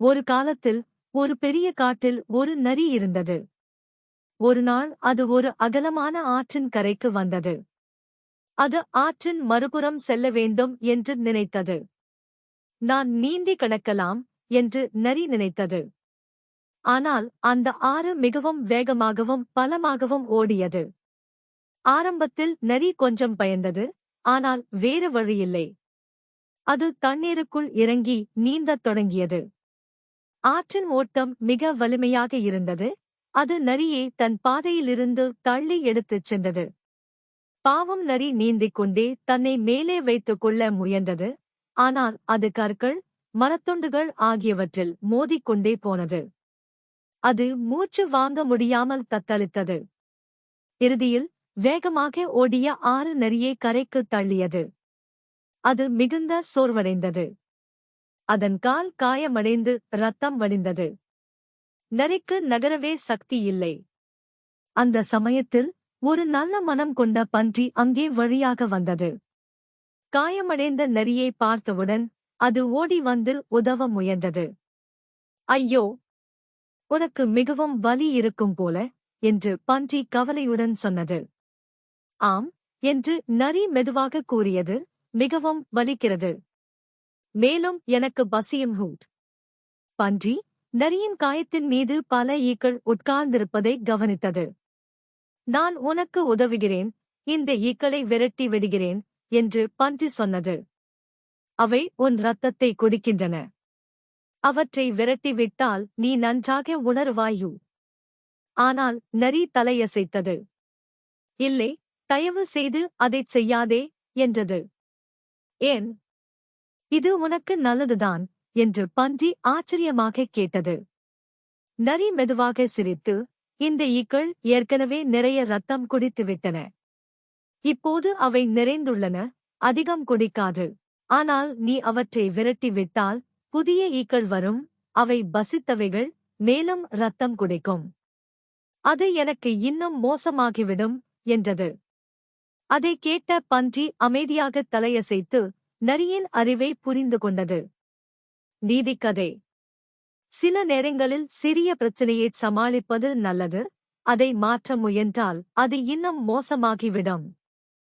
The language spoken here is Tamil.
ஒரு காலத்தில் ஒரு பெரிய காட்டில் ஒரு நரி இருந்தது. ஒரு நாள் அது ஒரு அகலமான ஆற்றின் கரைக்கு வந்தது. அது ஆற்றின் மறுபுறம் செல்ல வேண்டும் என்று நினைத்தது. நான் நீந்தி கடக்கலாம் என்று நரி நினைத்தது. ஆனால் அந்த ஆறு மிகவும் வேகமாகவும் பலமாகவும் ஓடியது. ஆரம்பத்தில் நரி கொஞ்சம் பயந்தது ஆனால் வேறு வழியில்லை. அது தண்ணீருக்குள் இறங்கி நீந்தத் தொடங்கியது. ஆற்றின் ஓட்டம் மிக வலிமையாக இருந்தது. அது நரியை தன் பாதையிலிருந்து தள்ளி எடுத்துச் சென்றது. பாவம் நரி நீந்திக் கொண்டே தன்னை மேலே வைத்துக் கொள்ள முயன்றது. ஆனால் அது கற்கள் மரத்துண்டுகள் ஆகியவற்றில் மோதிக்கொண்டே போனது. அது மூச்சு வாங்க முடியாமல் தத்தளித்தது. இறுதியில் வேகமாக ஓடிய ஆறு நரியை கரைக்குத் தள்ளியது. அது மிகுந்த சோர்வடைந்தது. அதன் கால் காயமடைந்து ரத்தம் வடிந்தது. நரிக்கு நகரவே சக்தி இல்லை. அந்த சமயத்தில் ஒரு நல்ல மனம் கொண்ட பன்றி அங்கே வழியாக வந்தது. காயமடைந்த நரியை பார்த்தவுடன் அது ஓடி வந்து உதவ முயன்றது. ஐயோ! உனக்கு மிகவும் வலி இருக்கும் போல என்று பன்றி கவலையுடன் சொன்னது. ஆம் என்று நரி மெதுவாக கூறியது மிகவும் வலிக்கிறது. மேலும் எனக்கு பசியும் ஹூட். பன்றி நரியின் காயத்தின் மீது பல ஈக்கள் உட்கார்ந்திருப்பதை கவனித்தது. நான் உனக்கு உதவுகிறேன் இந்த ஈக்களை விரட்டி விடுகிறேன் என்று பன்றி சொன்னது. அவை உன் ரத்தத்தை குடிக்கின்றன. அவற்றை விரட்டிவிட்டால் நீ நன்றாக உணர்வாயு ஆனால் நரி தலையசைத்தது. இல்லை தயவு செய்து அதைச் செய்யாதே என்றது. ஏன் இது உனக்கு நல்லதுதான் என்று பன்றி ஆச்சரியமாக கேட்டது. நரி மெதுவாக சிரித்து இந்த ஈக்கள் ஏற்கனவே நிறைய ரத்தம் குடித்துவிட்டன. இப்போது அவை நிறைந்துள்ளன அதிகம் குடிக்காது. ஆனால் நீ அவற்றை விரட்டிவிட்டால் புதிய ஈக்கள் வரும் அவை பசித்தவைகள் மேலும் ரத்தம் குடிக்கும். அது எனக்கு இன்னும் மோசமாகிவிடும் என்றது. அதை கேட்ட பன்றி அமைதியாக தலையசைத்து நரியின் அறிவை புரிந்து கொண்டது. நீதிக்கதை. சில நேரங்களில் சிறிய பிரச்சனையைச் சமாளிப்பது நல்லது அதை மாற்ற முயன்றால் அது இன்னும் மோசமாகிவிடும்.